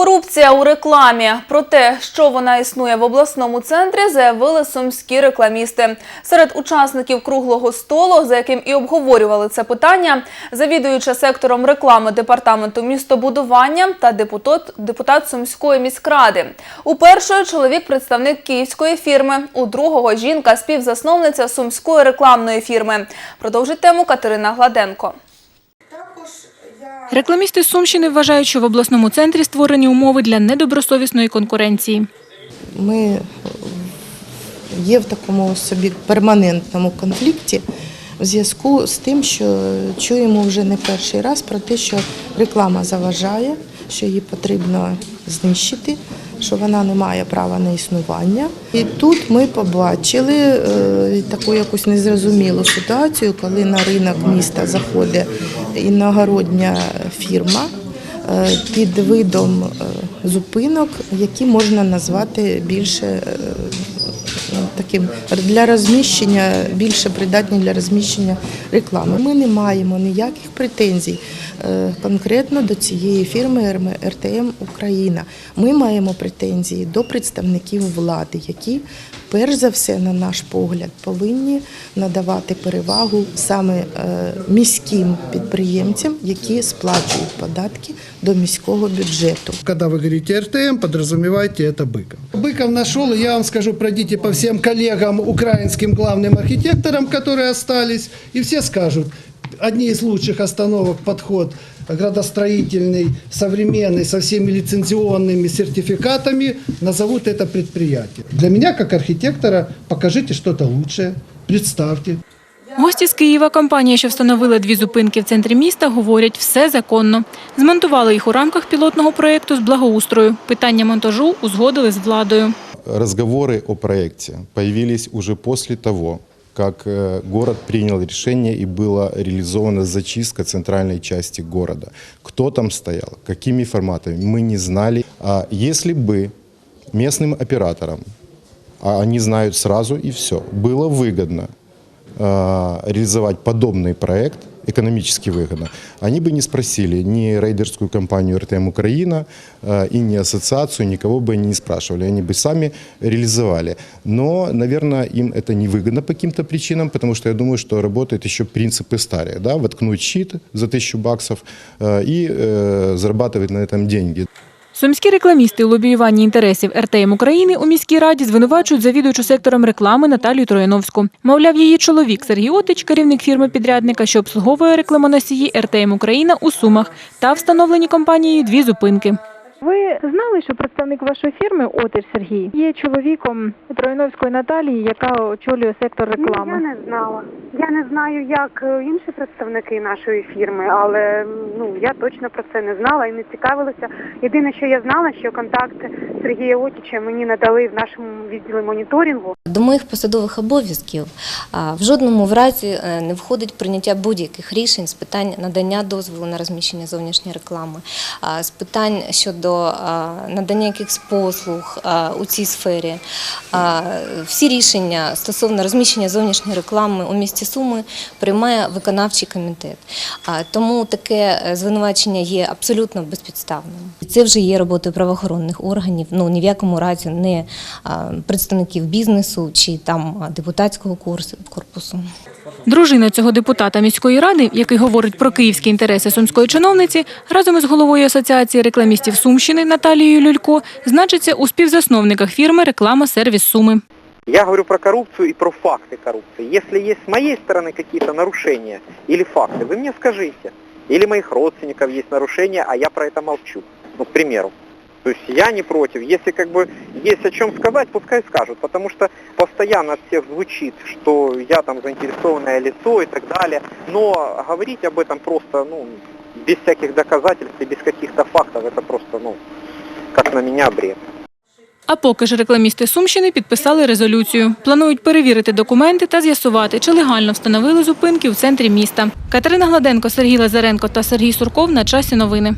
Корупція у рекламі. Про те, що вона існує в обласному центрі, заявили сумські рекламісти. Серед учасників круглого столу, за яким і обговорювали це питання, завідуюча сектором реклами департаменту містобудування та депутат, депутат Сумської міськради. У першої чоловік представник київської фірми, у другого жінка співзасновниця сумської рекламної фірми. Продовжить тему Катерина Гладенко. Рекламісти Сумщини вважають, що в обласному центрі створені умови для недобросовісної конкуренції. Ми є в такому собі перманентному конфлікті в зв'язку з тим, що чуємо вже не перший раз про те, що реклама заважає, що її потрібно знищити, що вона не має права на існування. І тут ми побачили е, таку якусь незрозумілу ситуацію, коли на ринок міста заходить іногородня фірма е, під видом е, зупинок, які можна назвати більше е, таким для розміщення, більше придатні для розміщення реклами. Ми не маємо ніяких претензій конкретно до цієї фірми РТМ Україна. Ми маємо претензії до представників влади, які перш за все, на наш погляд, повинні надавати перевагу саме е, міським підприємцям, які сплачують податки до міського бюджету. Когда вы говорите РТМ, подразумеваете это Быков. Быков нашел, и я вам скажу, пройдите по всем коллегам, украинским главным архитекторам, которые остались, и все скажут, одни из лучших остановок подход градостроительный, современный, со всеми лицензионными сертификатами, назовут это предприятие. Для меня, как архитектора, покажите что-то лучшее, представьте. Гості з Києва, компанія, що встановила дві зупинки в центрі міста, говорять, все законно. Змонтували їх у рамках пілотного проєкту з благоустрою. Питання монтажу узгодили з владою. Разговоры о проекте появились уже после того, как э, город принял решение и была реализована зачистка центральной части города. Кто там стоял, какими форматами, мы не знали. А если бы местным операторам, а они знают сразу и все, было выгодно э, реализовать подобный проект, экономически выгодно, они бы не спросили ни рейдерскую компанию РТМ Украина э, и ни ассоциацию, никого бы они не спрашивали, они бы сами реализовали. Но, наверное, им это невыгодно по каким-то причинам, потому что я думаю, что работают еще принципы старые, да, воткнуть щит за тысячу баксов э, и э, зарабатывать на этом деньги. Сумські рекламісти у лобіюванні інтересів РТМ України у міській раді звинувачують завідувачу сектором реклами Наталію Трояновську. Мовляв, її чоловік Сергій Отич, керівник фірми-підрядника, що обслуговує рекламоносії РТМ Україна у Сумах та встановлені компанією дві зупинки. Ви знали, що представник вашої фірми отер Сергій є чоловіком Трояновської Наталії, яка очолює сектор реклами? Ні, я не знала. Я не знаю, як е, інші представники нашої фірми, але ну я точно про це не знала і не цікавилася. Єдине, що я знала, що контакт Сергія Отіча мені надали в нашому відділі моніторингу. До моїх посадових обов'язків в жодному в разі е, не входить прийняття будь-яких рішень з питань надання дозволу на розміщення зовнішньої реклами, з питань щодо надання якихось послуг у цій сфері. Всі рішення стосовно розміщення зовнішньої реклами у місті Суми приймає виконавчий комітет. Тому таке е, звинувачення є абсолютно безпідставним. Це вже є роботою правоохоронних органів Ну ні в якому разі не а, представників бізнесу чи там а, депутатського курсу корпусу. Дружина цього депутата міської ради, який говорить про київські інтереси сумської чиновниці, разом із головою асоціації рекламістів Сумщини Наталією Люлько, значиться у співзасновниках фірми Реклама Сервіс Суми. Я говорю про коррупцию и про факты коррупции. Если есть с моей стороны какие-то нарушения или факты, вы мне скажите. Или моих родственников есть нарушения, а я про это молчу. Ну, к примеру. То есть я не против. Если как бы есть о чем сказать, пускай скажут. Потому что постоянно от всех звучит, что я там заинтересованное лицо и так далее. Но говорить об этом просто, ну, без всяких доказательств и без каких-то фактов, это просто, ну, как на меня бред. А поки ж рекламісти Сумщини підписали резолюцію. Планують перевірити документи та з'ясувати, чи легально встановили зупинки у центрі міста. Катерина Гладенко, Сергій Лазаренко та Сергій Сурков на часі новини.